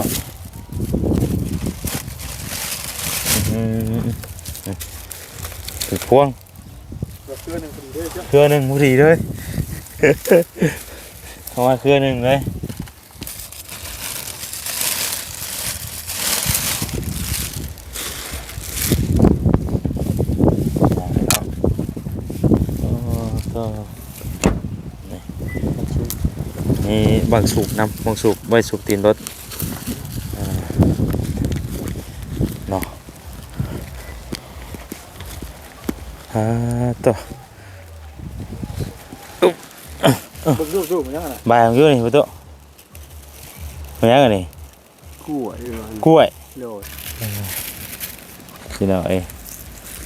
นาะถือพวงเพื่อนหนึ่งคนเดียวจ้ะเครือหนึ่งพอดีเลยเพราะว่าเครือหนึ่งเลยก็นี่บางสูบนำบางสูบไว้สูบตีนรถอ่าเนาะอ่าต่อ บึ้งรูปรูปมันยังไง บายของยูนี่ประตูมัน ยังไงนี่กู้อะเออกล้วยโดดพี่น้องเอ้ย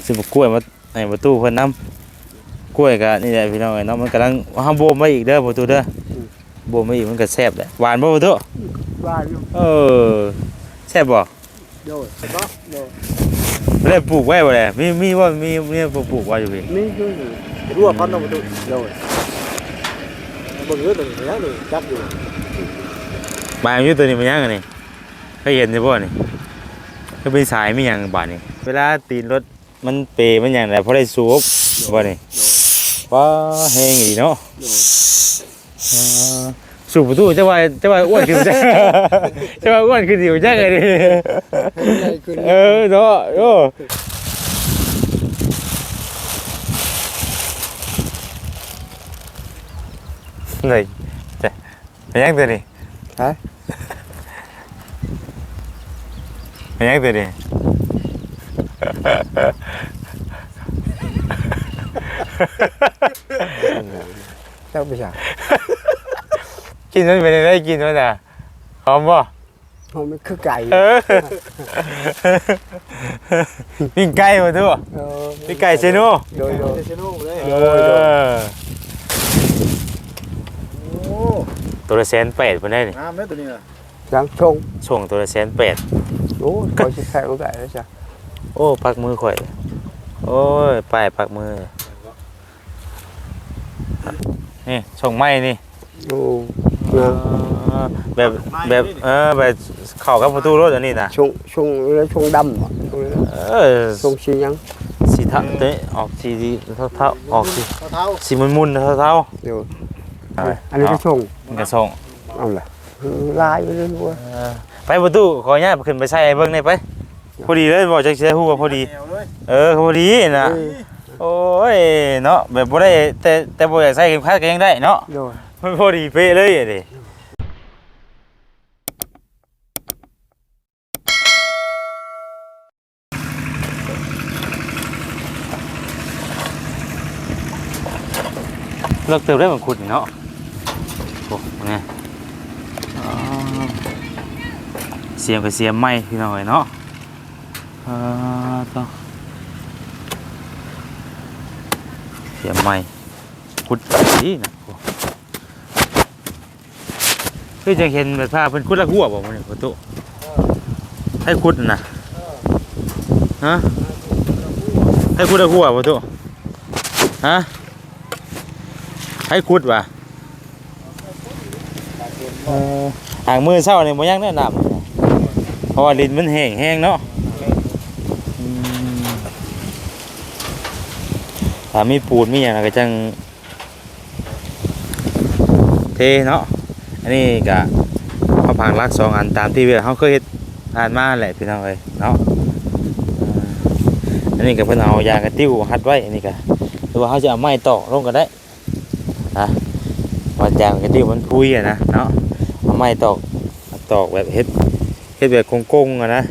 ซื้อบักกล้วยมาให้ประตูเพิ่นนํกล้วยก็นี่แหละพี่น้องเอ้ยเนาะมันกำลังห้ามโบมมาอีกเด้อประตูเด้อโบมมาอีกมันก็แซ่บแหละหวานบ่ประตูว่าอยู่เออแซ่บบ่โดดแต่ก็โดด ไม่ได้ปลูกไว้บ่แหละมีมีว่ามีมีปลูกไว้อยู่พี่ นี่คือรั่วพันลงมาดูโดดบึ้งรูปตัวนี้ยังเลยจับอยู่บายของยูตัวนี้มันยังไงนี่เคยเห็นใช่บ่นี่ก็เป็นสายมีหยังบาดนี่เวลาตีนรถมันเปมันหยังได้พอได้สูบบ่นี่ว้าแห้งอีเนาะโดดอ่า สูบประตูจะว่าจะว่าอ้วนขึ้นจะจะว่าอ้วนขึ้นอยู่จังไงดิใหญ่ขึ้นเออเนาะโอ้เลยจะเป็นยังตัวนี้ฮะเป็นยังตัวนี้เจ้าไม่ใช่ กินมันเป็นยังไงกินมันอะหอมป่ะผมมันคือไก่เออปิ้งไก่มาทั่วเออปิ้งไก่เซโน่โดยโดยเชนูเลยเออโอ้ตัวละแสนแปดคนได้นี่งามไหมตัวนี้น่ะยังชงส่งตัวละแสนแปดโอ้ยคอยชิแทกรู้ได้แล้วจ้ะโอ้ปักมือข่อย โอ้ยป้ายปักมือ นี่ส่งไม้นี่โอ้ เออแบบแบบเออแบบเข้ากับประตูรถอันนี้นะชงชงแล้วชงดำอะชงแล้วเออชงสียังสีเทาเต้ออกสีเท่าเท่าๆออกสีเท้าสีมุนมุนๆเท่าเท่าเดี๋ยวๆอันนี้ก็ชงมันก็ส่งเอาล่ะลายไปเรื่อยเออไปประตูขออนุญาตขึ้นไปใส่ไอ้เบิ้งได้ไปพอดีเลยบอกจะใช้ฮู้ว่าพอดี แนวเลยเออพอดีนะโอ้ยเนาะแบบบ่ได้แต่แต่บ่อยากใส่เข็มขัดก็ยังได้เนาะโดย มันพอดีเป๊ะเลยอะดิเลิกเติมได้เหมือนคุณเนาะโอ้ไงเสียมกับเสียมไหมพี่น้อยเนาะอ่าต่อเสียมไหมขุดดีนะโอ้ คือจะเห็นแบบภาพเป็นขุดละหัวบอกมันนี่ประตูให้ขุดน่ะฮะให้ขุดละหัวประตูฮะให้ขุดว่ะเอออ่างมือเศร้าเนี่ยมันยังแนะนำเพราะว่าดินมันแห้งแห้งเนาะอืมถ้ามีปูนมีอย่างไรก็จังเทเนาะ อันนี้ก็เขาวพังรักสองอันตามที่เวลาเขาเคยเฮ็ดผ่านมาแหละพี่น้องเอ้ยเนาะอันนี้ก็เพิ่นเอายางกระติ้วหัดไว้อันนี้ก็หรือว่าเขาจะเอาไม้ตอกลงก็ได้นะว่ายางกระติ้วมันพุยอะนะเนาะเอาไม้ตอกตอกแบบเฮ็ดเฮ็ดแบบโกงๆอะนะ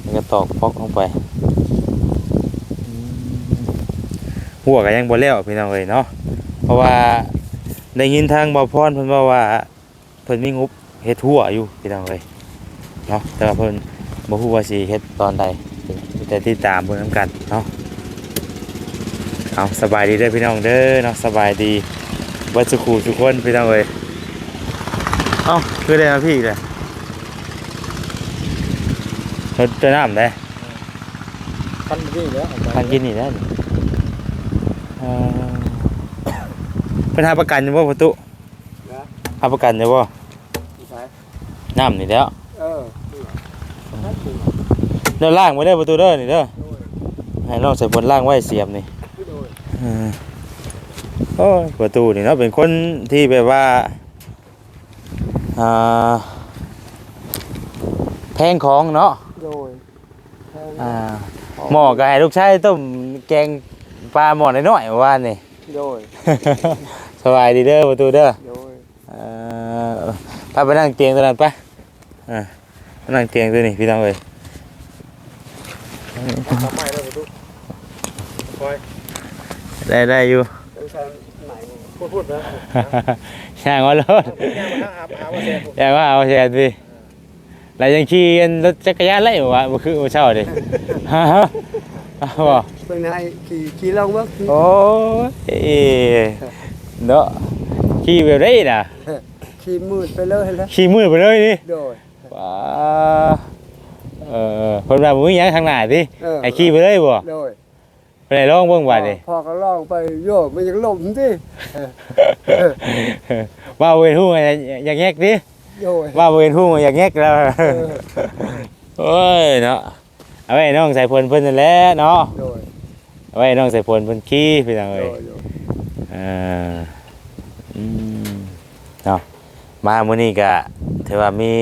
แล้วก็ตอกพอกลงไปหัวก็ยังบ่แล้วพี่น้องเอ้ยเนาะเพราะว่า ได้ยินทางบ่าวพรเพิ่นว่าว่าเพิ่นมีงบเฮ็ดหัวอยู่พี่น้องเอ้ยเนาะแต่ว่าเพิ่นบ่ฮู้ว่าสิเฮ็ดตอนใดแต่ติดตามเบิ่งนํกันเนาะเอาสบายดีเด้อพี่น้องเด้อเนาะสบายดีเบ่สุขูทุกคนพี่น้องเอ้ยเอ้าคือได้มาพี่อีกเลยรถจะน้ำได้พันนี่แล้วทางกินนี่ได้นี่ เอ่อเป็นหาประกันอยู่บ่ประตูหาประกันอยู่บ่น้ำนี่แล้วเเออเด้อล่างไว้เด้อประตูเด้อนี่เด้อให้น้องใส่บนล่างไว้เสียบนี่เออโอ้ยประตูนี่เนาะเป็นคนที่แบบว่าอ่าแพงของเนาะ โดยอ่าหมอก็ให้ลูกชายต้มแกงปลาหมอน้อยๆเมื่อวานนี่ โดย สบายดีเด้อประตูเด้อโดยเอ่อไปไปนั่งเตียงตัวนั้นไปอ่าไปนั่งเตียงตัวนี้พี่น้องเอ้ยทำไมเลยประตูคอยได้ได้อยู่ต้องใช้ไหนพูดพูดนะช่างว่ารถย่างมาหาหาว่าแซ่บอย่าว่าเอาแชร์พี่แล้วยังขี่อันรถจักรยานไล่วะบ่คือบ่เช่าดิฮะฮะเอาบ่ เป็นไงขี่ขี่ลองเบิ่งโอ้ยเนาะขี่แบบไรน่ะขี่มืดไปเลยแล้วขี่มือไปเลยนี่โดยว้าเออเพิ่นว่าบ่มีหยังทางหน้าติเออให้ขี่ไปเลยบ่โดยไปไหนลองเบิ่งบัดนี่พอก็ลองไปโยกมันยังล่มสิว่าเวนฮู้ไงอยากแยกดิโดยว่าเวนฮู้อยากแยกแล้วเออโอ้ยเนาะเอาไว้น้องใส่พลเพิ่นนั่นแหละเนาะโดยเอา ไว้น้องใส่พลเพิ่นขี้พี่น้องโดเอ้ยยโดยเอออืมเนาะมามื้อนี้ก็ถือว่ามี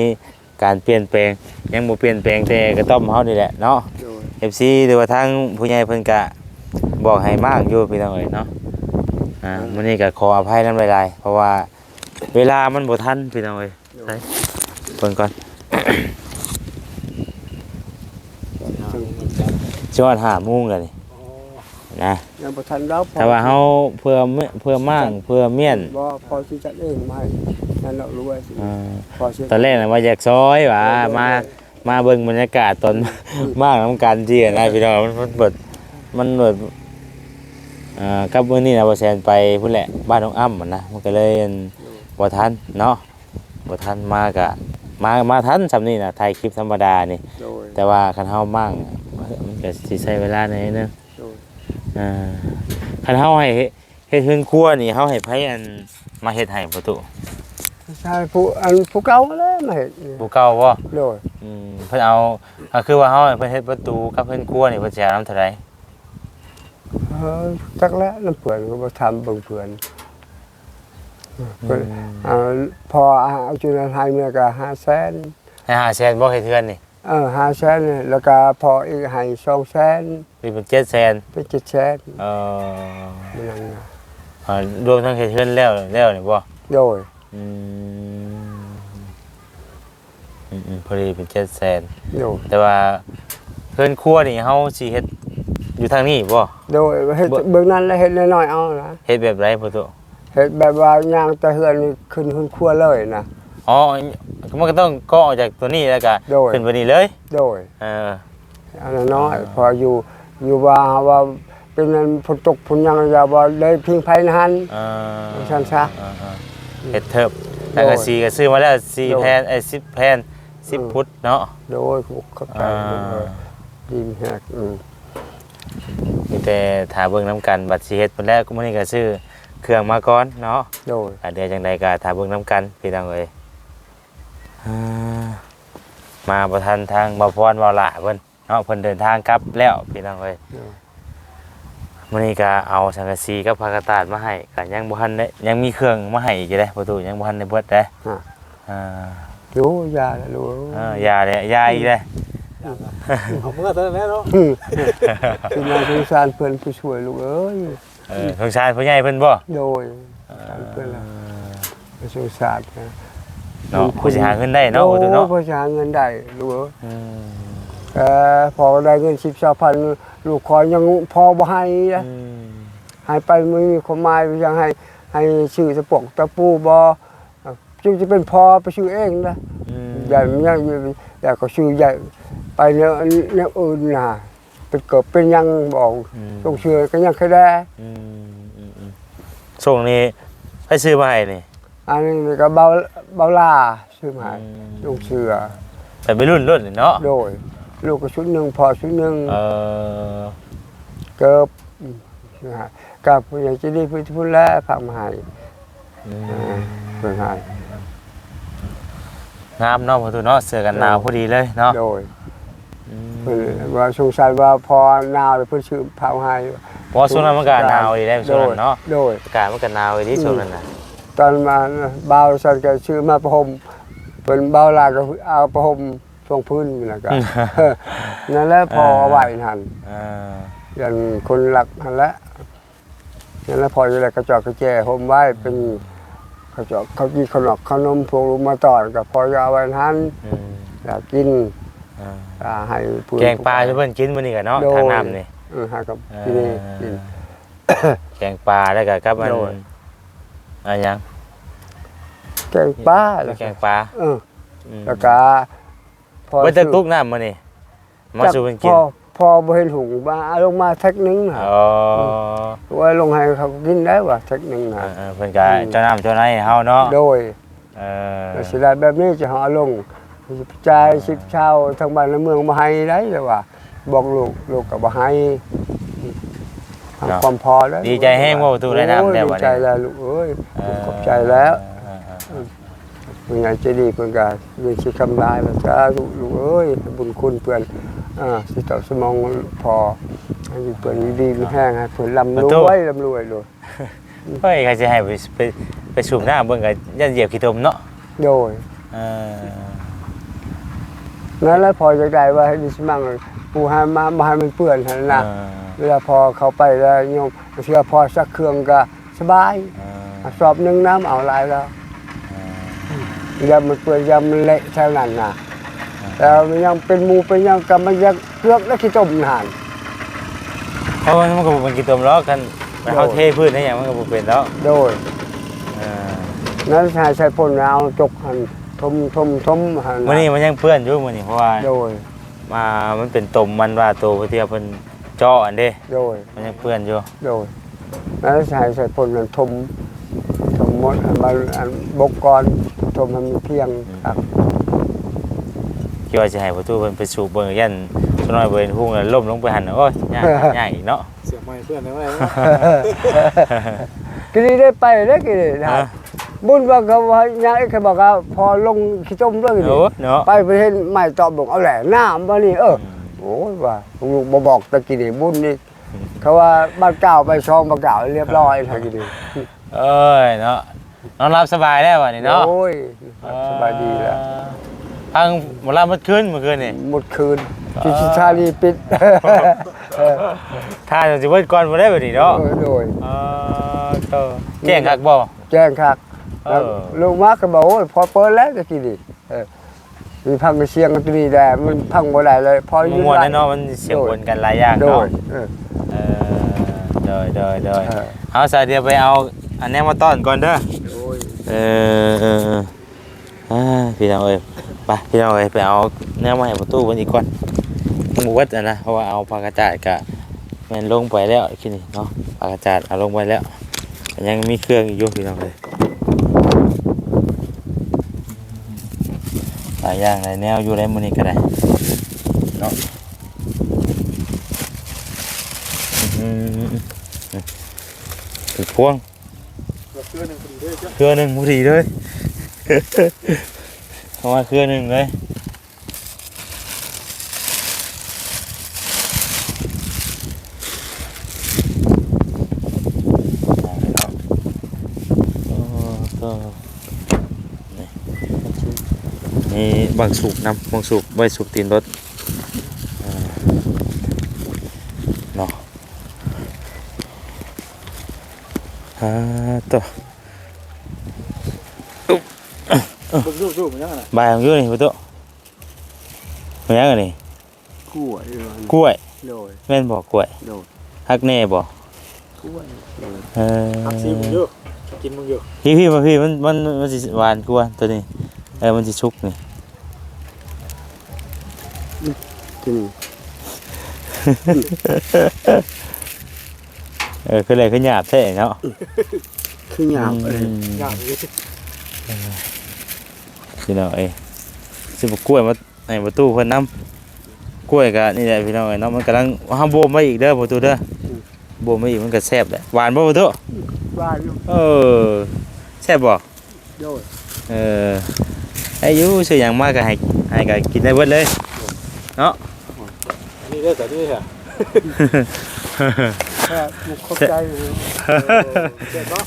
การเปลี่ยนแปลงยังบ่เปลี่ยนแปลงแต่กระต้อมเฮานี่แหละเนาะโดย FC หรือว่าทางผู้ใหญ่เพิ่นก็บอกให้มากอยู่พี่น้องเอ้ยเนาะอ่ามื้อนี้ก็ขออภัยนำหลายๆเพราะว่าเวลามันบ่ทันพี่น้องเอ้ยโดไปยเพิ่นก่อนจอด5:00นแล้วนี่ นะยังบ่ทันรับพอถ้าว่าเฮาเพื่อเมื่อเพื่อม่างเพื่อเมียนบ่พอสิจัดเองมาให้นั่นเรารู้ไว้สิอ่าพอสิตอนแรกน่ะว่าอยากซอยหว่ามามาเบิ่งบรรยากาศตอน มากน้ำกันที่นะพี่น้องมันมันเปิดมันเปิดอ่ากับมื้อนี้นะบ่แซนไปพุ่นแหละบ้านน้องอ้ำมันนะมันก็เลยอั่นบ่ทันเนาะบ่ทันมากะมามาทันซำนี้น่ะถ่ายคลิปธรรมดานี่ โดยแต่ว่าคันเฮามั่งมันก็สิใช้เวลาหน่อยนึงโดย อ่าคันเฮาให้เฮ็ดเฮือนครัวนี่เฮาให้ไผอันมาเฮ็ดให้ประตูใช่ผู้อันผู้เก่าแล้วมาเฮ็ดนี่ผู้เก่าบ่โดยอืมเพิ่นเอาก็คือว่าเฮาให้เพิ่นเฮ็ดประตูกับเพิ่นครัวนี่เพิ่นสิเอานำเท่าใดเออจักแล้วน้ำเพื่อนก็บ่ทำเบิ่งเพื่อนเพิ่นเอาพอเอาจุนันให้เมื่อก็500,000ให้5แสนบ่เฮ็ดเฮือนนี่ เออ500,000นี่แล้วก็พออีกให้200,000มีเป็น7แสนเป็น700,000เอ่อมันนั่นน่ะอ่ารวมทั้งเฮ็ดเฮือนแล้วแล้วนี่บ่โดยอืมอืมๆพอดีเป็น7แสนโดยแต่ว่าเฮือนครัวนี่เฮาสิเฮ็ดอยู่ทางนี้บ่โดยเฮ็ดบ่เบื้องนั้นแล้วเฮ็ดน้อยๆเอานะเฮ็ดแบบไรประตูเฮ็ดแบบว่าย่างแต่เฮือนนี่ขึ้นขึ้นครัวเลยนะอ๋อ มันก็ต้องก็ออกจากตัวนี้แล้วก็โดย ขึ้นไปนี่เลยโดยเออ อันนั้นน้อยพออยู่อยู่ว่าว่าเป็นนั้นฝนตกฝนหยังอย่าว่าเลยพิงไผนะหัน เออชันซะเออเออเฮ็ดเทิบแล้วก็โดยสีก็ซื้อมาแล้วสี่โดยแผ่นไอ้สิบแผ่นสิบอืมฟุตเนาะ โดยเข้าใจอ่าดีมแฮกอืมมีแต่ถาเบิ่งน้ำกันบัตรสิเฮ็ดเพิ่นแล้วก็มื้อนี้ก็ซื้อเครื่องมาก่อนเนาะโดย อ่าเดี๋ยวจังใดก็ถาเบิ่งน้ำกันพี่น้องเอ้ย อ่ามาบ่ทันทางบ่พรบ่ละเพิ่นเนาะเพิ่นเดินทางกลับแล้วพี่น้องเอ้ยโดยมื้อนี้ก็เอาสังกะสีกับผ้ากระตาดมาให้ก็ยังบ่ทันได้ยังมีเครื่องมาให้อีกอยู่เด้ประตูยังบ่ทันได้เบิดเด้อ่ารู้ยาแล้วรู้เออยาเนี่ยยาอีกเลยเอาเมื่อตอนนั้นเนาะอืมเป็นนายสงสารเพิ่นผู้ช่วยลูกเอ้ยเออสงสารผู้ใหญ่เพิ่นบ่โดยสงสารเพิ่นล่ะสงสารนะ เนาะผู้สิหาเงินได้เนาะประตูเนาะโอ้ผู้สิหาเงินได้ลูกเอ้ยอืมเออพอได้เงินสิบสองพันลูกขอยังพอบ่ให้นะอืมให้ไปมือความหมายยังให้ให้ชื่อตะปกตะปูบ่จึงจะเป็นพอไปชื่อเองนะอืมใหญ่มันยังอยู่แต่ก็ชื่อใหญ่ไปเนี่ยเนี่ยอื่นน่ะเป็นเกิดเป็นยังบอกอืมต้องเชื่อก็ยังเคยได้อืมอืมอืมส่งนี้ให้ซื้อมาให้นี่ อันนี้ก็เบาเบาลาชื่อมาให้ต้องเชื่อแต่ไปรุ่นรุ่นนี่เนาะโดย ลูกก็ชุดหนึ่งพอชุดหนึ่งเออเกิบอืมนะฮะกับผู้ใหญ่จะได้พูดพูดแล้วฝากมาให้อือ่ามเพื่อนให้นงามเนาะประตูเนาะเสื้อกันหนาวพอดีเลยเนาะโดยอืมเพิ่นว่าสงสัยว่าพอหนาวแล้วเพิ่นซื้อผ้าให้เพราะช่วงนั้นมันก็หนาวอีกแล้วช่วงนั้นเนาะโดยอากาศมันก็หนาวอีกที่ช่วงนั้นน่ะต อนมาเบาสันก็ซื้อมาประหมเพิ่นเบาลาก็เอาประหมทรงพื้นนี่แหละก็นั่นแหละพอเอาไว้นั่นอ่ายันคนหลักนั่นแหละนั่นแหละพออยู่แล้วกระจอกกระแจห่มไว้เป็นกระจอกเขากินขนมขนมพวกลูกมาตอนกับพอจะเอาไว้นั้นอืมอยากกินอ่าอ่าให้ผู้แกงปลาจะเพิ่นกินมื้อนี้ก็เนาะโดยทางน้ำนี่เออให้กับอ่ากินนี่กินแกงปลาแล้วก็กับอันโดยอะไรหยัง แกงปลาแล้วแกงปลาเอออืมแล้วก็พอเบิ่จะตุกน้ำมื้อนี้มาสู่เพิ่นพกินอพอบ่เห็นหุงมาเอาลงมาแท็กหนึงน่ะอ๋อว่าลงให้เขากินได้ว่าแท็กหนึงน่ะเออๆเพิ่นก็เจ้าน้ำเจ้าในให้เฮาเนาะโดยเออแล้วสิได้แบบนี้จะหาลงจ่ายสิบเช่าทางบ้านและเมืองมาให้ได้เลยว่าบอกลูกลูกก็บ่ให้ทำความพอแล้วดีใจแห้งว่าประตูได้น้ำแล้วโอ้ยบัดดีใจนี้แล้วลูกเอ้ยเออขอบใจแล้วเออเออ เพิ่นอยากจะดีเพิ่นก็มีสิคำลายว่าสาธุลูกเอ้ยบุญคุณเพิ่นอ่าสิตอบสมองพอให้เพิ่นดีมีแห้งให้เพิ่นร่ำรวยร่ำรวยเลยเฮ้ยใครจะให้ไปไปไปสูบน้ำเบิ่งก็ยันเหยียบขี้ตมเนาะโดยเออนั่นแหละพอจะได้ว่าให้ดิสมังปูให้มามาให้มันเปื้อนหั่นน่ะเออเวลาพอเขาไปแล้วโยมเชื่อพอสักเครื่องก็สบายเอออะสอบหนึ่งน้ำเอาหลายแล้ว ยามันเปื่อยยามันเละเท่านั้นนะแล้วมันยังเป็นหมูเป็นยังกับมันยังเลือกและขี้ต้มนานเพราะว่ามันก็บ่เป็นขี้ตมแล้วกันไปเฮาเทพื้นให้หยังมันก็บ่เป็นแล้วโดยเออนั้นชายใช้พ่นเอาจกหันทมทมทมหันมื้อนี้มันยังเปื้อนอยู่มื้อนี้เพราะว่าโดยมามันเป็นตมมันว่าโตไปเที่ยวเพิ่นเจาะอันเด้โดยมันยังเปื้อนอยู่โดยนั้นชายใช้พ่นนั้นทมทมหมดอันมันอันบกกรท มให้มันเพียงครับคิดว่าสิให้ประตูเพิ่นไปสูบเบิ่งยันสน้อยเบิ่นพุ่งแล้วล้มลงไปหั่นน่ะโอ้ยยากยากอีกเนาะเสียงไม้เพื่อนได้ไหมกินได้ไปได้กินได้นะฮะบุญว่าเขาว่ายังไอ้เขาบอกว่าพอลงขี้ต้มเรื่องนี้โอ้เนาะไปประเทศไม่ตอบบอกเอาแหละน้ำมานี่เออโอ้ยว่าลูกบบอกตะกี้นี่บุญนี่เขาว่าบ้านเก่าไปช่องบ้านเก่าเรียบร้อยทางนี้เอ้ยเนาะ นอนรับสบายแล้ววันนี้เนาะโอ้ยสบายดีแล้วพังหมดลาเมื่อคืนเมื่อคืนนี่หมดคืนจิตชาลีปิดถ้าจะเบิดก่อนบ่ได้แบบนี้เนาะเออโดยเออเออแจ้งคักบ่แจ้งคักเออลูกมาก็บอกโอ้ยพอเปิดแล้วตะกี้นี่เออมีพังเสียงกันตัวนี้ได้มันพังบ่ได้เลยพอมยืนวนได้ๆเนาะมันเสียงวนกันหลายอย่างโดเนาะยเออเออโดยโดยโดยเออเอาสายเดียวไปเอาอันนี้มาต้อนก่อนเด้อโอ้ย เออเออพี่น้องเอ้ยไปพี่น้องเอ้ยไปเอาแนวมาให้ประตูมันอีกก่อนหมูวัดอะนะเพราะว่าเอาปลากระจาดกะแมันลงไปแล้วคิดนี่เนาะปลากระจาดเอาลงไปแล้ว ยังมีเครื่องอยู่พี่น้องเอ้ยหลายอย่างหลายแนวอยู่ในมือนี้ก็ได้เนาะอืมพวง รือหนึ่งพอดีเลยเข้ามาเครือหนึ่งเลยนี่บางสูบนำบางสูบไว้สูบตีนรถเนาะอ่าตัว เบิ่งรูปๆเหมือนกันนะบายของอยูนี่ประตูมันยังไงนี่กล้วยกล้วยโดยแม่นบอกกล้วยโดยฮักแน่บอกกล้วยโดยเอออักซีมึงเยอะกินมึงเยอะ พี่พี่มาพี่มันมันมันสิหวานกว่าตัวนี้เออมันสิชุกนี่ที่นี่เออคืออะไรคือหยาบแท้เนาะคือหยาบเลย อืมยากเลย พี่น้องเอ้ยสิบกล้วยมาในประตูเพิ่นนำกล้วยก็นี่แหละพี่น้องเอ้ยเนาะมันกำลังห้ามโบมไว้อีกเด้อประตูเด้อโบมไว้อีกมันก็แซ่บแหละหวานบ่ประตูว่าอยู่เออแซ่บบ่โดยเอออายุซื้อหยังมากก็ให้ให้ก็กินได้เบิดเลยเนาะอันนี้ได้แต่นี่ค่ะแค่มุกเข้าใจเลยเด็ดเนาะ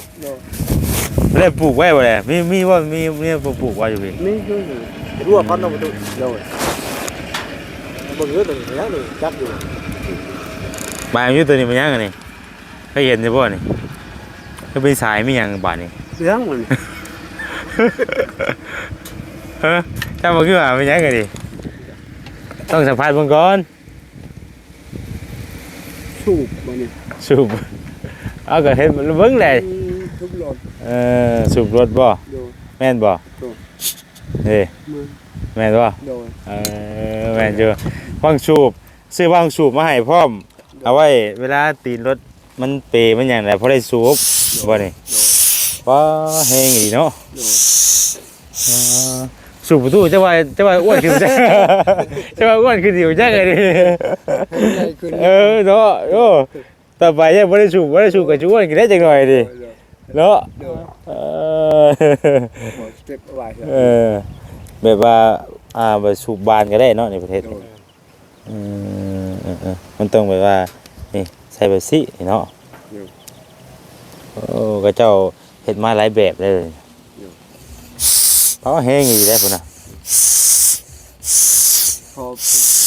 ได้ปลูกไว้บ่เลยมีมีว่ามีมีปลูกไว้อยู่พี่ นี่คือรั่วพันน้ำประตูโดยเบิ่งเยอะตัวนี้ยังนี่จับอยู่บายอยู่ตัวนี้มันยังไงนี่เคยเห็นใช่ป่ะนี่ก็เป็นสายมีหยังบาดนี่เรื่องมันเฮ้ยถ้ามาขึ้นมาเป็นยังไงดิต้องสัมภาษณ์เบิ่งก่อนสูบมันนี่สูบเอาก็เห็นมันเบิ่งเลยทุกรถ เออสูบรถบ่โดยแม่นบ่ถูกเฮ้ยมือแม่นบ่โดยเออแม่นอยู่ว่างสูบซื้อว่างสูบมาให้พร้อม เอาไว้เวลาตีนรถมันเปมันอย่างไรพอได้สูบบ่นี่ว้าแห้งดีเนาะโดยอ่าสูบประตูจะว่าจะว่าอ้วนขึ้นจะจะว่าอ้วนขึ้นอยู่จังไงดิใหญ่ขึ้นเออเนาะโอ้ต่อไปยังบ่ได้สูบบ่ได้สูบก็จะอ้วนขึ้นได้จังหน่อยดิเนาะโดย เออหมดสเต็ปเอาไว้เออแบบว่าอ่าไปสูบบานก็ได้เนาะในประเทศโดนี้ยอืมเออเออมันต้องแบบว่านี่ใส่แบบสิเนาะโอ้ก็เจ้าเฮ็ดมาหลายแบบเลยเพราะแห้งอีได้พุ่นน่ะพอ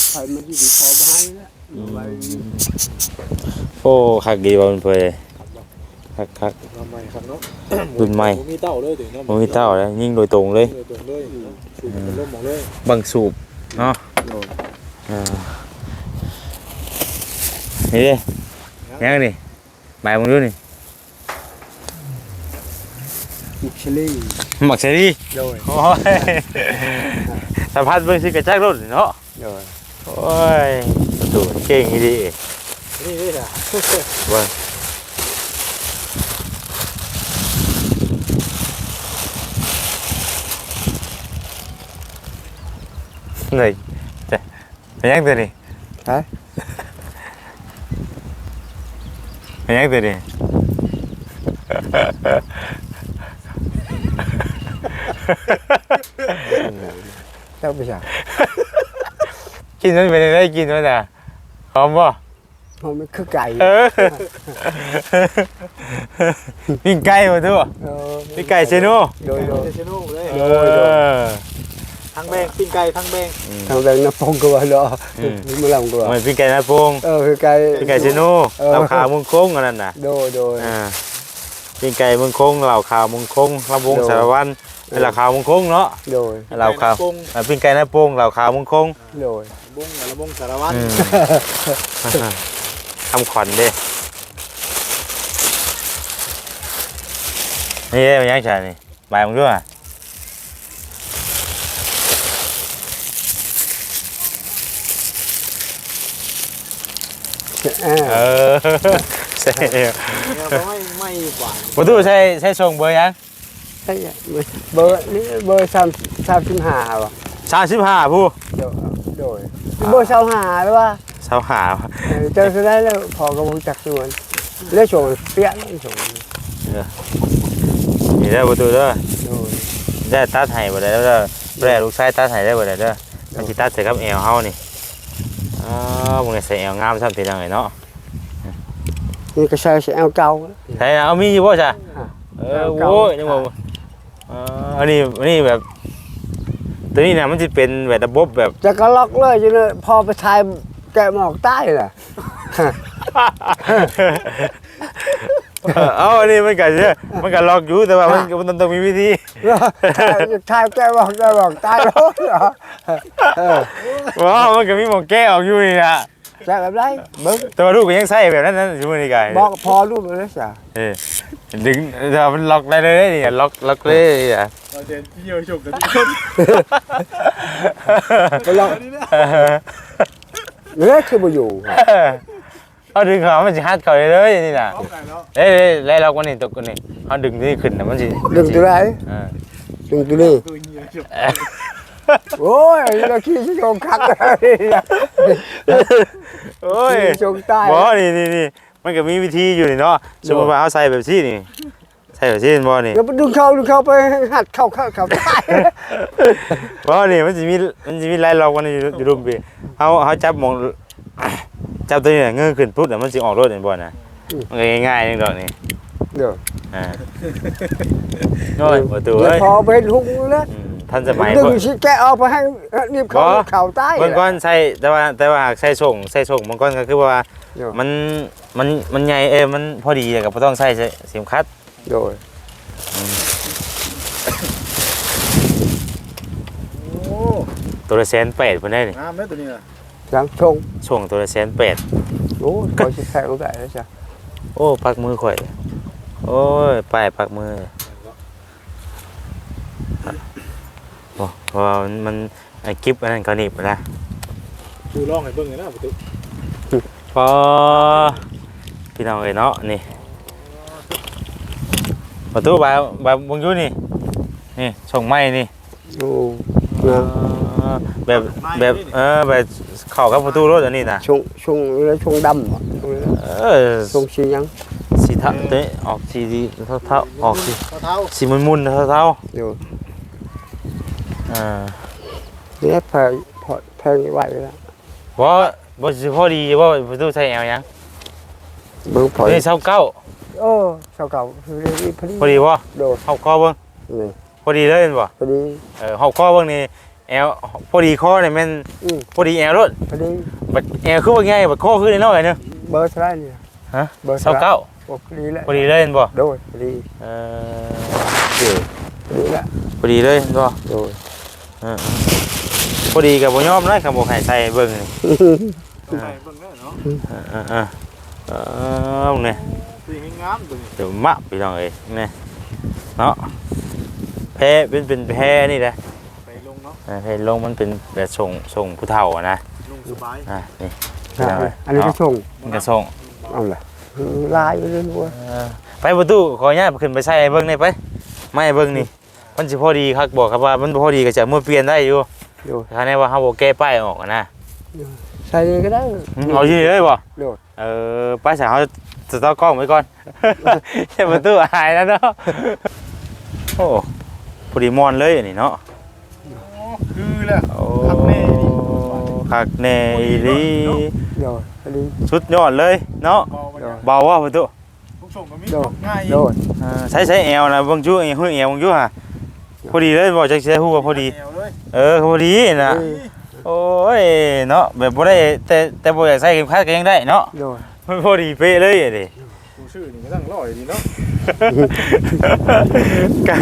ใครมาที่ดีพอมาให้แล้วเอาไว้โอ้คักดีว่ามันเผย คักคักทำไมครับเนาะรุ่นใหม่มีเต้าเลยถึงเนาะบ่มีเต้าแล้วยิงโดยตรงเลยเลยตรงเลยสูบเป็นลมหมดเลยบังสูบเนาะโดยอ่านี่ดิยังนี่หมายมึงดูนี่มุกชลี่หมักเสรีโดยโอ้ยสัมภาษณ์เบิ่งสิกระจักรถเนาะโดยโอ้ยดูเก่งอีดีนี่นี่ค่ะเบิ่ง เลยจะเป็นยังตัวนี้ฮะเป็นยังตัวนี้เจ้าไปสั่งกินมันเป็นได้กินมันอะหอมป่ะมันไม่คือไก่เออปิ้งไก่มาทั่วเออปิ้งไก่เชโน่โดยโดยเชโน่เลยเออ ทั้งแบงปิ้งไก่ทั้งแบงทางแดงน้ำปงก็ว่าเนาะไม่ลองก็ว่ามันปิ้งไก่นาโปงเออคือไก่ปิ้งไก่เชโน่เออเหล่าขาวเมึงคงอันนั้นน่ะโดยโดยอ่าปิ้งไก่เมึงคงเหล่าขาวเมึงคงลำวงโดสารวันเหล่าขาวเมึงคงเนาะโดยเหล่าขาวบงอ่าปิ้งไก่นาโปงเหล่าขาวเมึงคงโดยบงละบงสารวัตรอืมทำขวัญเด้นี่เด้มันยังไงนี่บายมึงด้วย อะอ่าเออใช่เนี่ยไม่ไม่หวานประตูใช่ใช่ส่งเบอร์ยังใช่เบอร์นี่เบอร์สามสามสิบห้าว่ะสามสิบห้าผู้โดยโดยเบอร์สามห้าหรือว่าสาวหาเออเจอจะได้แล้วพอกระบุจักส่วนเลือดโฉมเปี้ยแล้วโฉมนี่ได้อประตูเด้อโดยได้ตัดให้บ่ได้แล้วเด้อแปรลูกชายตัดให้ได้บ่ได้เด้อมันสิตัดใส่กับแอวเฮานี่ อ้าวมึงใส่แอวงามซ้ํพี่น้องไอ้เนาะนี่ก็ใช้แอลเก่าใช่เอามีอยู่บ่จ้ะอะเออเก่าโอ้ยยังบ่เอออันนี้อันนี้แบบตัวนี้น่ะมันสิเป็นแบบระบบแบบจะก็ล็อกเลยจนเลยพอไปทายแกะหมอกใต้น่ะ เอาอันนี้มันก็สิมันก็ล็อกอยู่แต่ว่ามันมันต้องมีวิธีทายทายแกะหมอกแกะหมอกใต้แล้วเหรอเออว้าวมันก็มีหมองแก้ออกอยู่นี่นะแกะแบบไรเบิ้งแต่ว่าลูกก็ยังใส่แบบนั้นนั่นอยู่นี่ไกบอกพอรูปเลยจ้ะเออดึงแต่มันล็อกได้เลยนี่ล็อกล็อกเลยอะเราเดินเที่ยวชมกันไปลองเนื้อคือบ่อยู่ เอาดึงเขามันสิฮัดเขาเลยเลยนี่น่ะพร้อมกันเนาะเอ้ยเอ้ยแล้วเราก็นี่ตกกันนี่เอาดึงนี่ขึ้นน่ะมันสิดึงตัวไหนเออดึงตัวนี้ตัวเงี้ยชมโอ้ยเราขี้ชงคักเลยโอ้ยขี้ชงใต้บ่นี่นี่นี่มันก็มีวิธีอยู่นี่เนาะสมมติว่าเอาใส่แบบซี่นี่ใช่บ่สิบ่นี่เดี๋ยวไปดึงเข้าดึงเข้าไปหัดเข้าเข้าเข้าตายบ่นี่มันสิมีมันสิมีหลายรอบกว่านี้อยู่อยู่รุมพี่เฮาเฮาจับหมอง จับตัวนี้น่ะเงื้อขึ้นปุ๊บแล้วมันสิออกรถเห็นบ่น่ะมันก็ง่ายๆนึงดอกนี่เดี๋ยวอ่าโอ้ยประตูเดี๋ยวเอ้ยพอเป็นหุกแล้วอืมทันสมัยดึงเพิ่นสิแกะออกไปให้รีบเข้าบ่ เข่าใต้เมื่อก่อนใส่แต่ว่าแต่ว่าหากใส่ส่งใส่ส่งเมื่อก่อนก็คือว่าเดี๋ยวมันมันมันใหญ่เออมันพอดีแต่ก็บ่ต้องใส่เสียมคัดโดยโอ้ตัวละแสนแปดเพิ่นได้นี่งามเลยตัวนี้น่ะ ยังชงส่งตัวละแสนแปดโอ้ขอสิแทงได้แล้วจ้ะโอ้ปักมือข่อย โอ้ยป้ายปักมือโอ้เพราะว่ามันมันไอ้กิฟอันนั้นเขาหนีบนะดูร่องให้เบิ่งเลยนะประตูพอพี่น้องเอ้ยเนาะนี่ประตูบาบาบงอยูนี่นี่ส่งไม้นี่โอ้งามเออแบบแบบเออแบบ เข้ากับประตูรถอันนี้นะชงชงแล้วชงดำบ่ชงแล้วเออชงสีหยังสีเทาเต้ออกสีดีเท่าเท่าออกสีเท้าสีมุนมุนๆเท่าเท่าเดี๋ยวอ่าเนี่ยแพงพอแพงไหวแล้วว่าบ่สิพอดีว่าประตูใส่แอลยังเบิ่งพอนี่เสาเก้าโอ้เจ้าเก่าคือเรียกพอดีพอดีบ่โดดเฮาคอเบิ่งนี่พอดีเลยเห็นบ่พอดีเออเฮาคอเบิ่งนี่ แอลพอดีคอนี่แม่นอืมพอดีแอลรถพอดีบัดแอลคือว่าไงบัดคอคือน้อยๆเนาะเบอร์เท่าไหรเนี่ย ฮะเบอร์เสาเก้าโอ้พอดีแล้วพอดีเลยเห็นบ่โดดพอดีเออโอเคพอดีแล้วพอดีเลยเห็นบ่โดดพอดีกับบ่ยอมเลยคำบ่ให้ใส่เบิ่งนี่ใส่เบิ่งได้เนาะเออเออเออเนี่ยตัวนี้งามตัวนี้เดี๋ยวมะพี่น้องเอ้ยนี่เนาะแพเป็นเป็นแพนี่แหละ ไปลงเนาะอ่าแพลงมันเป็นแบบส่งส่งผู้เฒ่าอะนะลงสบายอะนี่อันนี้ก็ส่งมันก็ส่งเอาล่ะลายไปเรื่อยเออไปประตูขออนุญาตขึ้นไปใส่ให้เบิ่งได้ไปไม่ให้เบิ่งนี่มันสิพอดีคักบอกครับว่ามันบ่พอดีก็จะมือเปลี่ยนได้อยู่ๆโดดถ้าแน่ว่าเฮาบ่แก้ป้ายออกอะนะใส่เลยก็ได้อืมเอาที่นี่เลยบ่ โดดเออป้ายสาวเขาจะต้องกล้องไว้ก่อนแค่ประตูอายแล้วเนาะ โอ้พอดีมอนเลยอันนี้เนาะ คือแล้วโอ้คักแน่นี่คักแน่อีหลีโดดพอดีสุดยอดเลยเนาะเบาไปยังเบาว่าประตูทุกส่งก็มีโดดง่ายโดดเออใช้ใช้แอลนะเบางจุ้เอวเอวบางจุ้ฮะพอดีเลยบอกจักใช้ฮู้ว่าพอดี แนวเลยเออพอดีนะโอ้ยเนาะแบบบ่ได้แต่แต่บ่อยากใส่เข็มขัดก็ยังได้เนาะโดดมันพอดีเป๊ะเลยอะดิ กูชื่อนี่ก็ตั้งร้อยดีเนาะ ก็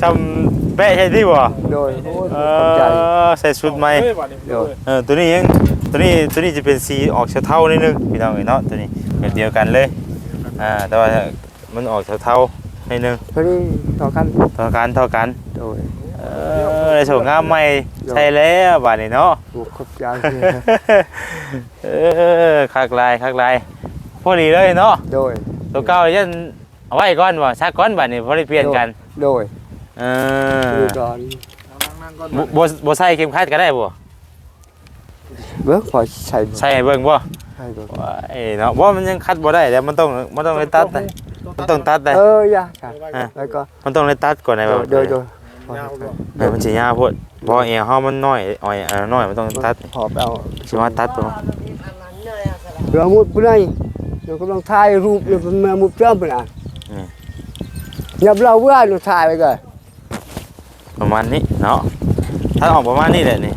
ซ้ำแปะใช่ที่บ่โดดโอ้ยเอขอบใจอใส่ชุดใหม่เฮ้ยบัดนี้โดดเออตัวนี้ยังตัวนี้ตัวนี้จะเป็นสีออกเทาๆนิดนึงพี่น้องเอ้ยเนาะตัวนี้แบบเดียวกันเลยอ่าแต่ว่ามันออกเทาๆนิดนึงพอดีต่อกันเท่ากันเท่ากันโดดเออในส่วนงามใหม่ใช่แล้วบาดนี้เนาะโอ้ขอบใจเออคักลายคักลายพอดีเลยเนาะ โดดตัวเก่ายันเอาไว้ก่อนบ่ซักก่อนบาดนี้พอได้เปลี่ยนกัน โดด เออดูก่อนนั่งๆก่อนบ่บ่บ่ใส่เข็มขัดก็ได้บ่เบิ่งพอใส่ใส่ให้เบิ่งบ่ใส่โดดว้ายเนาะบ่มันยังคัดบ่ได้แล้วมันต้องมันต้องได้ตัดนะมันต้องตัดได้เออย่าค่ะอะแล้วก็มันต้องได้ตัดก่อนได้โดบ่ดโดดโดดยาวบ่เออมันสิยาวโพดเพราะเอวเฮามันน้อยอ้อยเออน้อยมันต้องตัดหอบเอาสิว่าตัดบ่เรือมุดไปไหนเรากำลังถ่ายรูปเนี่ยมันมามุดเจ้าไปอะยับเราเพื่อนเราถ่ายไปก่อน ประมาณนี้เนาะถ้าออกประมาณนี้แหละนี่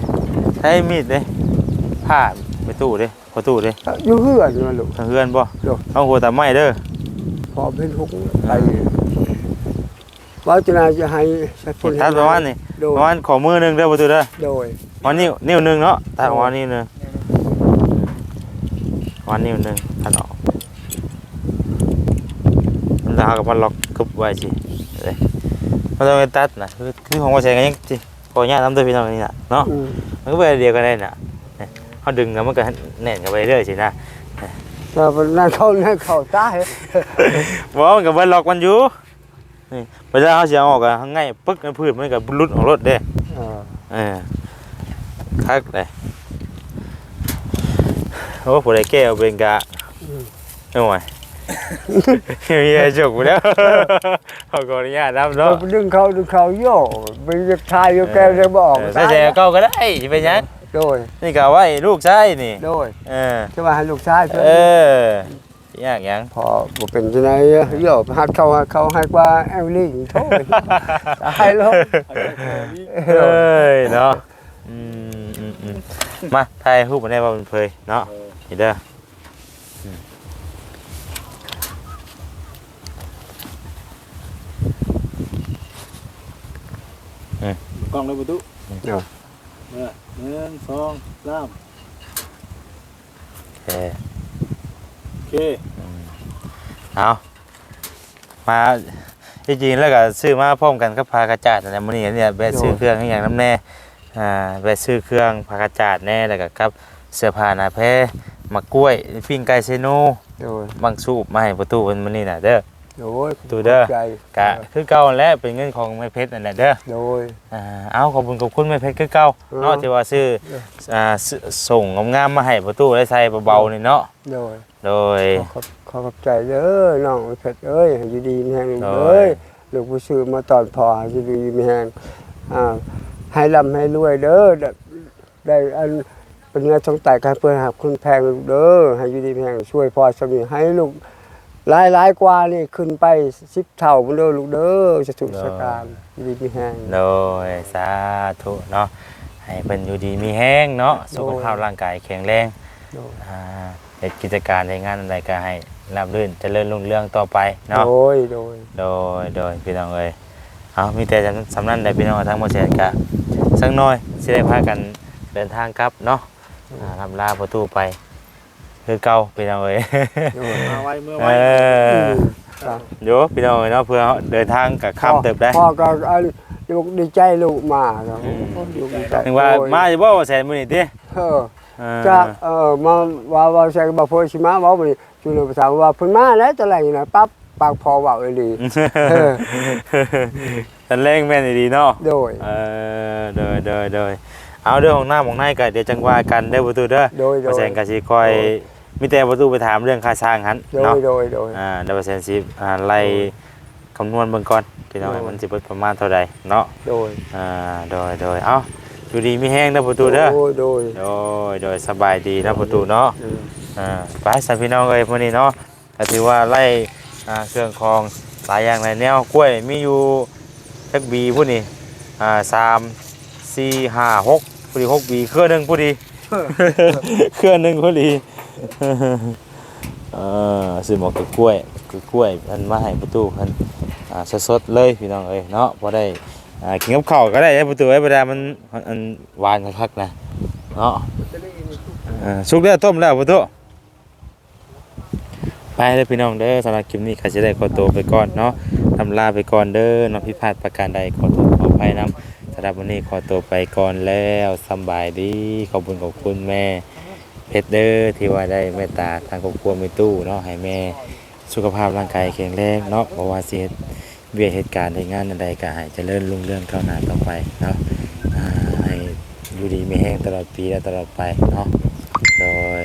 ใช้มีดเด้ผ้าไปตู้เด้พอตู้เด้อยู่เพื่อนมาลูกทางเฮือนบ่โดดเอาหัวตาไม้เด้อพอเป็นหกไปว่าจะนาจะให้สักคนตัดประมาณนี้โดปยระมาณขอมือหนึงเด้อประตูเด้อโดยวันนิ้วนิ้วหนึงเนาะตัดออกมานิ้วหนึงวันนิ้วหนึงตัดออกมันจะเอากับมันล็อกกึบไว้สิเด้ มันต้องไปตัดนะคือคือของว่าใช้กันยังสิขออนุญาตทำด้วยพี่น้องนี่น่ะเนาะอืมมันก็ไปเดียวกันได้น่ะเนี่ยเขาดึงแล้วมันก็แน่นกันไปเรื่อยสินะแต่วันนั้นเขานั่นเขาตายบอกว่ามันก็เบิดล็อกมันอยู่นี่เวลาเขาเสียงออกอะข้างในปึ๊กในพืชมันก็หลุดออกรถเด้เออเออคักเลยโอ้ผู้ใดแก้วเป็นกะโอ้ย มีไอ้จุกแล้วเขาก็อนุญาตรับเนาะไปดึงเขาดึงเขาโย่ไปจะทายอยู่แกจะบอกใช่ใช่เก่าก็ได้สิเป็นหยังโดยนี่ก็ไว้ลูกชายนี่โดยเออจะมาให้ลูกชายเพิ่นเออยากหยังพอบ่เป็นจังไดโย่หัดเขาเขาให้กว่าแอลลี่โทษตายแล้วเอ้ยเนาะอืมอืมอืมมาถ่ายรูปมาได้ว่ามันเพยเนาะนี่เด้อ กล้องเลยประตูเดี๋ยวเออหนึ่งสองสามโอเคโอเคเอามาจริงๆแล้วก็ซื้อมาพร้อมกันกับพากระจาดนั่นแหละมื้อนี้เนี่ยแวะซื้อเครื่องให้อย่างน้ำแน่อ่าแวะซื้อเครื่องพากระจาดแน่แล้วก็ครับเสื้อผ้าหน้าแพรมะกล้วยปิ้งไก่เซโนโดย บางสูบมาให้ประตูเพิ่นมื้อนี้น่ะเด้อ โดยดูเด้อใจกะคือเก่าแหล้วเป็นเงินของแม่เพชรนั่นแหละเด้อโดย อ่าเอาขอบคุณขอบคุณแม่เพชรคือเก่าเออ เนาะที่ว่าซื้อเอออ่าซื้อส่งงามๆมาให้ประตูได้ใส่เบาๆนี่เนาะโดยโดย ขอขอบขอขอบใจเด้อน้องเพชรเอ้ยให้อยู่ดีมีแฮงโดย เอ้ยลูกผู้ซื้อมาตอนพอให้อยู่ดีมีแฮงอ่าให้ร่ำให้รวยเด้อได้ได้อันเป็นเงินทองแต่การเพื่อหับคุณแพงลูกเด้อให้อยู่ดีมีแฮงช่วยพ่อสามีให้ลูก หลายหลายกว่านี่ขึ้นไป10เท่าพุ่นเด้อลูกเด้อจะถูกสการอยู่ดีมีแฮงโดยสาธุเนาะให้เพิ่นอยู่ดีมีแห้งเนาะสุขภาพร่างกายแข็งแรงโดยอ่าเฮ็ดกิจการในงานอะไรก็ให้ราบรื่นเจริญรุ่งเรืองต่อไปเนาะโดยโดยโดยโดยพี่น้องเอ้ยเอามีแต่สำนันได้พี่น้องทั้งหมดเสียกะสักหน้อยสิได้พากันเดินทางกลับเนาะอ่าลำลาประตูไป คือเก่าพี่น้องเอ้ยโดยมาไว้เมื่อเอไว้อครับโยพี่น้องเอ้ยเนาะเพื่อเดินทางกับข้ามเติบได้พ่อก็อันลูกดีใจลูกมาครับอืมลูกดีใจถึงว่าโอ้ยมาจะบ่ว่าแสนมื้อนี้ติเออเออจากเออมาว่าว่าใส่บ่พูดสิมาเว้าบ่นี่จุลภาษาว่าเพิ่นมาแล้วแต่ไรนี่นะปั๊บปากพอเว้าอีหลีเออตันแรงแม่นดีเนาะโดยเออโดยโดยโดยเอาเรื่องของหน้าของในก็เดี๋ยวจังว่ากันเด้อประตูเด้อโดยโดบ่ยแสนก็สิคอย มีแต่ประตูไปถามเรื่องค่าสร้างหันโดเนาะยโดยโดย อ่าเดี๋ยวบ่แสนสิอ่าไล่คำนวณเบิ่งก่อนพี่น้องโดย มันสิเบิดประมาณเท่าใดเนาะโดยอ่าโดยโดยเอ้าอยู่ดีมีแห้งเด้อประตูเด้อโดยโดยโดยโดยสบายดีนะประตูเนาะเอออ่าไปสัพี่น้องเอ้ยมื้อนี้เนาะก็ถือว่าไล่อ่าเครื่องคองหลายอย่างหลายแนวกล้วยมีอยู่จักบีพุ่นนี่อ่าสามสี่ห้าหกพอดีหกบีเครือหนึงพอดี เครือหนึงพอดีเออซื้อหมอกกับกล้วยกล้วยเพิ่นมาให้ประตูเพิ่นอ่าสดๆเลยพี่น้องเอ้ยเนาะบ่ได้อ่ากินกับข้าวก็ได้เด้ประตูไอ้ยบ่ได้มันมันหวานคักๆนะเนาะอ่าสุกแล้วต้มแล้วประตูไปเลยพี่น้องเด้อสำหรับคลิปนี้ข้าจะได้ขอตัวไปก่อนเนาะทำลาไปก่อนเด้อน้องพิพาทประการใดขอโทษขออภัยนำสำหรับวันนี้ขอตัวไปก่อนแล้วสบายดีขอบคุณขอบคุณแม่ เพชรเด้อที่ว่าได้เมตตาทางครอบครัวมีตู้เนาะให้แม่สุขภาพร่างกายแข็งแรงเนาะบ่ว่าสิเฮ็ดเวียเหตุการณ์ในงานใดก็ให้เจริญรุ่งเรื่องก้าวหน้าต่อไปเนาะให้อยู่ดีมีแห้งตลอดปีและตลอดไปเนาะโดย